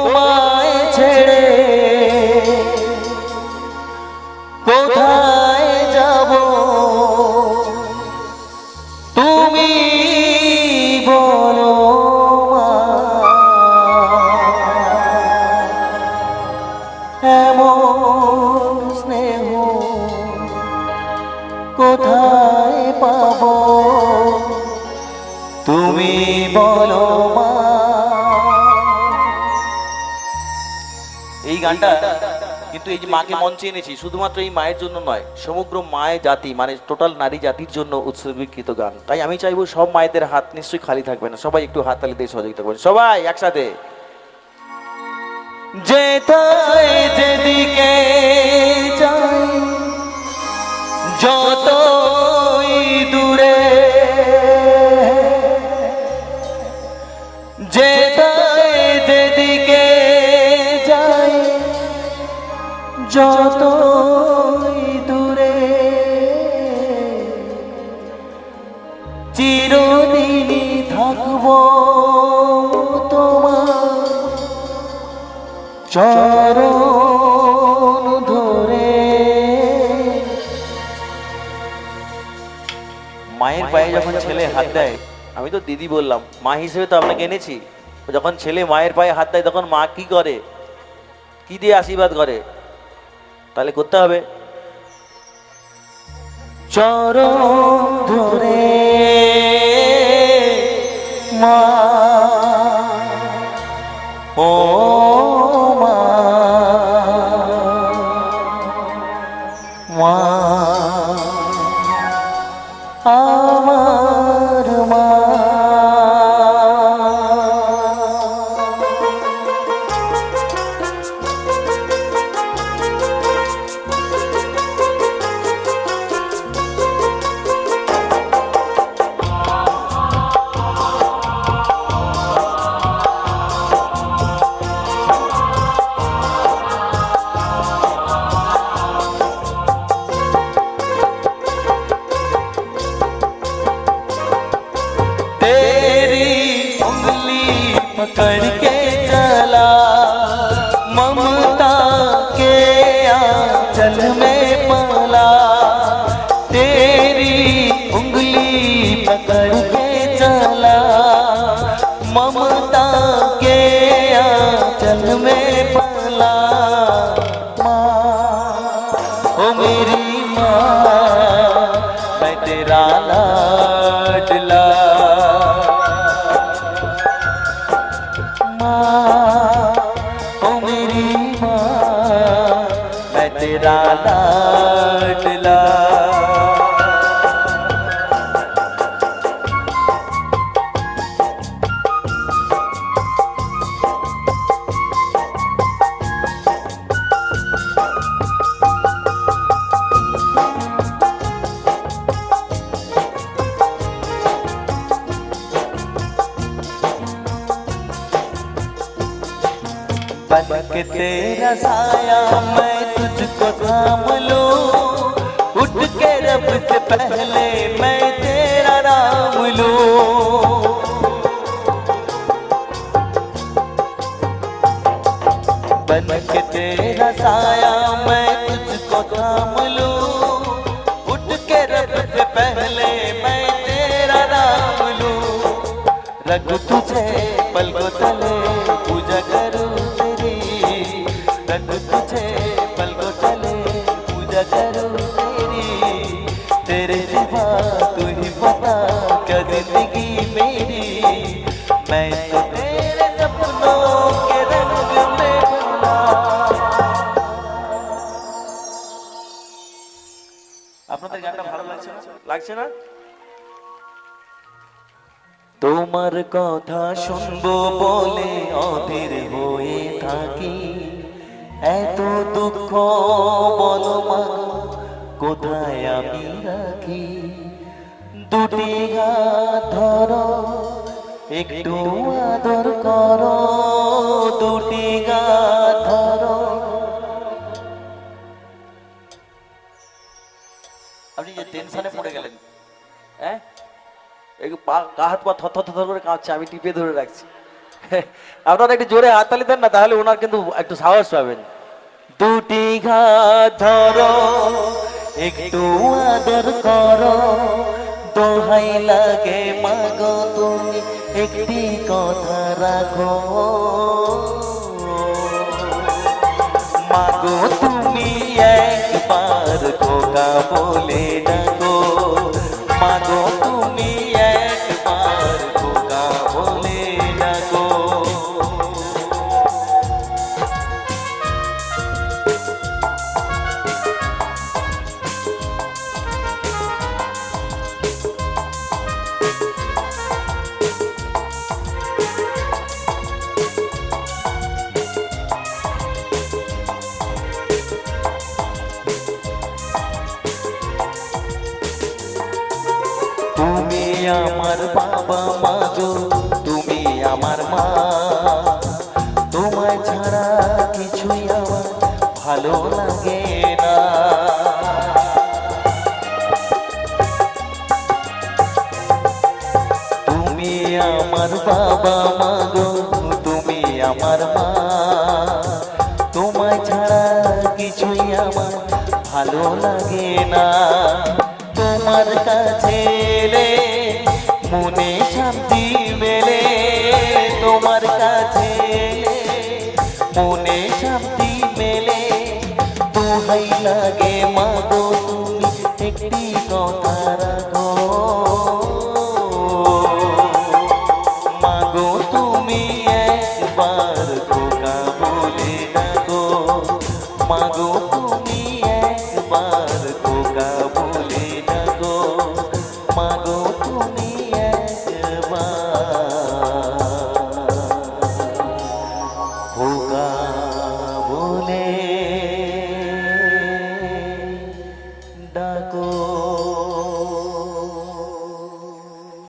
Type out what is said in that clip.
তোমায় ছেড়ে কোথায় যাব? তুমি বলো এমন স্নেহ কোথায় পাবো? তুমি বলো মা। গানটা কিন্তু এই যে মাকে মঞ্চে এনেছি, শুধুমাত্র এই মায়ের জন্য নয়, সমগ্র মায়ের জাতি মানে টোটাল নারী জাতির জন্য উৎসর্গীকৃত গান। তাই আমি চাইব সব মায়েদের হাত নিশ্চয়ই খালি থাকবে না, সবাই একটু হাত তালি দিয়ে সহযোগিতা করবেন সবাই একসাথে। যেদিকে যতই যতই দূরে। চিরদিনই থাকব তোমার ধরে। মায়ের পায়ে যখন ছেলে হাত দেয়, আমি তো দিদি বললাম, মা হিসেবে তো আপনাকে এনেছি। যখন ছেলে মায়ের পায়ে হাত দেয়, তখন মা কি করে? কি দিয়ে আশীর্বাদ করে? তাহলে করতে হবে। চরণ ধরে মা ও पकड़ के चला। ममता के आंचल में पला। तेरी उंगली पकड़ के चला। ममता के आंचल में पला। माँ, ओ मेरी माँ, मैं तेरा लाडला तेरा साया मैं तुझको थाम लूँ। उठ के रब से पहले मैं तेरा नाम लूँ। बन के तेरा साया मैं तुझको थाम लूँ। उठ के रब से पहले मैं तेरा नाम लूँ। रख तुझे पल को तले। লাগছে না? তোমার কথা শুনব বলে অধীর হয়ে থাকি। এত দুঃখ বলো মা কোথায় আমি রাখি? দুটি হাত ধরো, একটু আদর করো। পা, গা হাত পা থর থর করে কাঁপছে, আমি টিপে ধরে রাখছি। আপনারা একটু জোরে হাততালি দেন না, তাহলে ওনার কিন্তু একটু সাহস পাবেন। দুটি ঘাট ধরো, একটু আদর করো। দোহাই লাগে, মাগো তুমি একটি কথা রাখো। মাগো তুমি একবার খোকা বলে আমার বাবা মা গো, তুমি আমার মা। তোমায় ছাড়া কিছুই আমার ভালো লাগে না। তুমি আমার বাবা মা তুমি আমার মা। তোমায় ছাড়া কিছুই আমার ভালো লাগে না। তোমার কাছে এলে মনে শান্তি মেলে তোমার কাছে। মনে শান্তি মেলে, দোহাই লাগে মা গো তুমি একটি কথা।